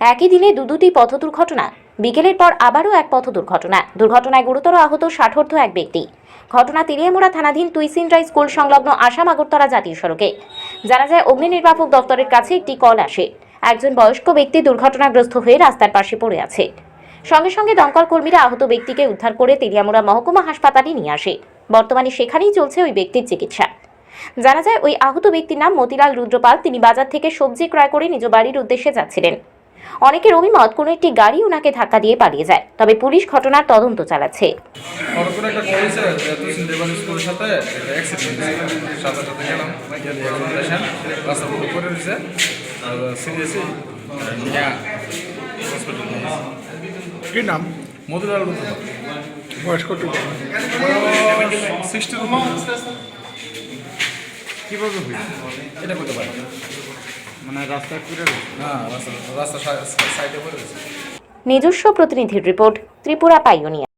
একই দিনে দু দুটি পথ দুর্ঘটনা বিকেলের পর আবারও এক পথ দুর্ঘটনা দুর্ঘটনায় গুরুতর আহত ষাটর্ধ এক ব্যক্তি। ঘটনা তিরিয়ামুড়া থানাধীন তুইসিনরাই স্কুল সংলগ্ন আসাম আগরতলা জাতীয় সড়কে। জানা যায়, অগ্নি নির্বাপক দপ্তরের কাছে একটি কল আসে। একজন বয়স্ক ব্যক্তি দুর্ঘটনাগ্রস্ত হয়ে রাস্তার পাশে পড়ে আছে। সঙ্গে সঙ্গে দমকল কর্মীরা আহত ব্যক্তিকে উদ্ধার করে তেলিয়ামুড়া মহকুমা হাসপাতালে নিয়ে আসে। বর্তমানে সেখানেই চলছে ওই ব্যক্তির চিকিৎসা। জানা যায়, ওই আহত ব্যক্তির নাম মতিলাল রুদ্রপাল। তিনি বাজার থেকে সবজি ক্রয় করে নিজ বাড়ির উদ্দেশ্যে যাচ্ছিলেন। অনেকের অভিমত কোনো একটি গাড়ি ওনাকে ধাক্কা দিয়ে পালিয়ে যায়। তবে পুলিশ ঘটনার তদন্ত চালাচ্ছে। কি নাম? মধুলাল বয়স কত? সিক্সটি কীভাবে এটা করতে পারে। মানে নিজস্ব প্রতিনিধির রিপোর্ট ত্রিপুরা পাইওনিয়া।